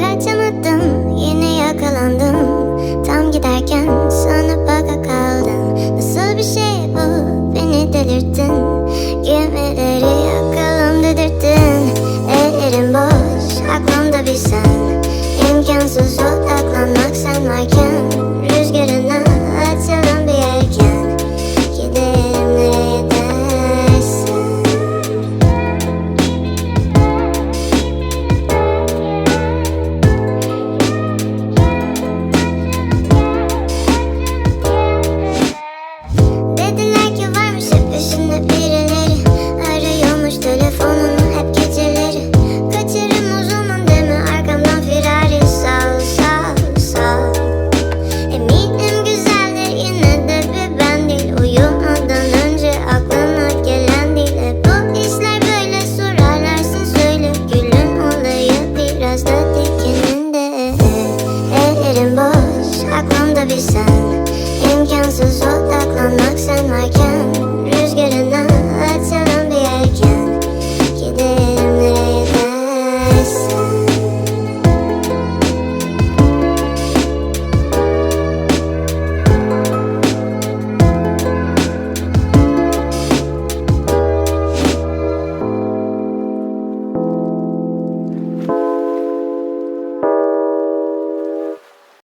Kaçamadım yine yakalandım. Tam giderken sana baka kaldım. Nasıl bir şey bu? Beni delirttin. Gemileri yak